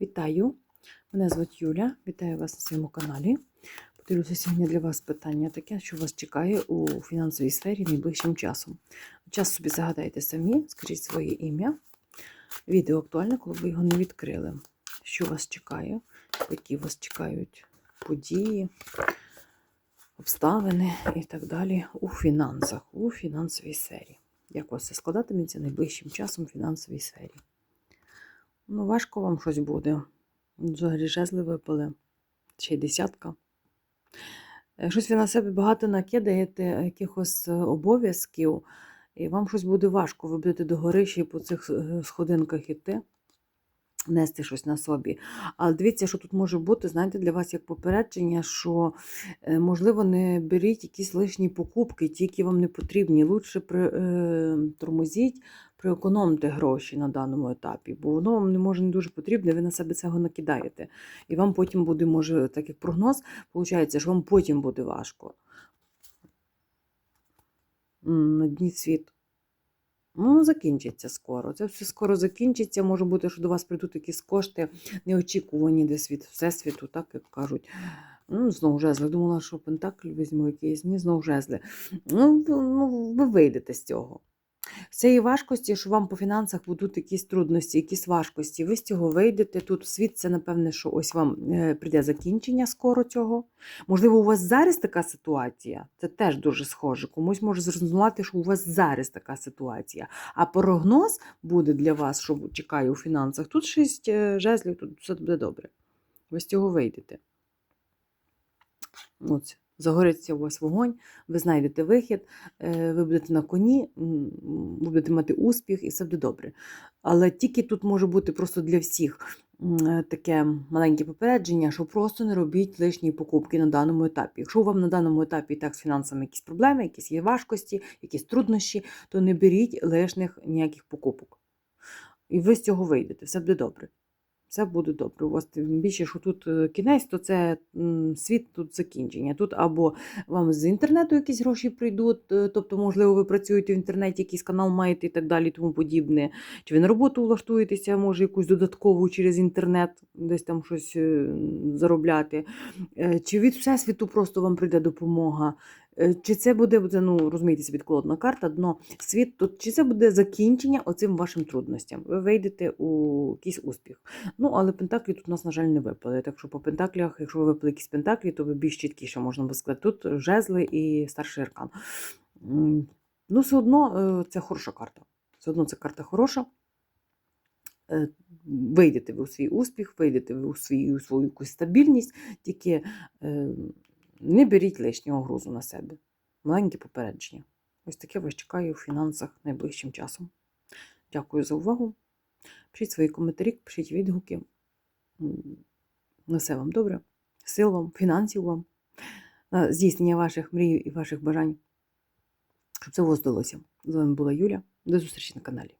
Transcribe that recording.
Вітаю! Мене звуть Юля. Вітаю вас на своєму каналі. Подивлюся сьогодні для вас питання таке, що вас чекає у фінансовій сфері найближчим часом. Час собі загадайте самі, скажіть своє ім'я. Відео актуальне, коли ви його не відкрили. Що вас чекає, які вас чекають події, обставини і так далі у фінансах, у фінансовій сфері. Як у вас це складатиметься найближчим часом у фінансовій сфері? Ну, важко вам щось буде. Взагалі жезли випали. Ще й десятка. Е, Щось ви на себе багато накидаєте якихось е, обов'язків, і вам щось буде важко. Ви будете до гори ще й по цих е, сходинках іти, нести щось на собі. Але дивіться, що тут може бути, знаєте, для вас як попередження, що, е, можливо, не беріть якісь лишні покупки, ті, які вам не потрібні. Лучше при, е, тормозіть, приекономте гроші на даному етапі, бо воно вам не може не дуже потрібне, ви на себе цього накидаєте. І вам потім буде, може, так як прогноз, виходить, що вам потім буде важко. На дні світу. Ну, закінчиться скоро. Це все скоро закінчиться. Може бути, що до вас прийдуть якісь кошти неочікувані десь від Всесвіту, так як кажуть. Ну, знову жезли. Думала, що Пентакль візьму якийсь, ні, знову жезли. Ну, ну, ви вийдете з цього. З цієї важкості, що вам по фінансах будуть якісь трудності, якісь важкості, ви з цього вийдете. Тут світ це, напевне, що ось вам е, прийде закінчення скоро цього. Можливо, у вас зараз така ситуація, це теж дуже схоже. Комусь може зрозуміти, що у вас зараз така ситуація. А прогноз буде для вас, що чекає у фінансах. Тут шість е, жезлів, тут все буде добре. Ви з цього вийдете. Ось, загориться у вас вогонь, ви знайдете вихід, е, ви будете на коні, ви будете мати успіх і все буде добре. Але тільки тут може бути просто для всіх е, таке маленьке попередження, що просто не робіть лишні покупки на даному етапі. Якщо вам на даному етапі так з фінансами якісь проблеми, якісь є важкості, якісь труднощі, то не беріть лишних ніяких покупок. І ви з цього вийдете, все буде добре. Все буде добре. У вас тим більше, що тут е, кінець, то це світ тут закінчення. Тут або вам з інтернету якісь гроші прийдуть, е, тобто, можливо, ви працюєте в інтернеті, якийсь канал маєте і так далі, тому подібне. Чи ви на роботу влаштуєтеся, може, якусь додаткову через інтернет, десь там щось е, заробляти. Чи від Всесвіту просто вам прийде допомога. Е, Чи це буде, ну, розумієте, колодна карта, дно світ, тут, чи це буде закінчення оцим вашим трудностям? Ви вийдете у якийсь успіх. Ну, але пентаклі тут у нас, на жаль, не випали. Так що по пентаклях, якщо ви випали якісь пентаклі, то ви більш чіткіше можна би сказати. Тут жезли і старший аркан. Ну, все одно е, це хороша карта. Все одно це карта хороша. Е, Вийдете ви у свій успіх, вийдете ви у свою, у свою якусь стабільність, тільки не беріть лишнього грузу на себе. Маленьке попередження. Ось таке вас чекає у фінансах найближчим часом. Дякую за увагу. Пишіть свої коментарі, пишіть відгуки. На все вам добре. Сил вам, фінансів вам, е, здійснення ваших мрій і ваших бажань. Щоб це у вас вдалося. З вами була Юля. До зустрічі на каналі.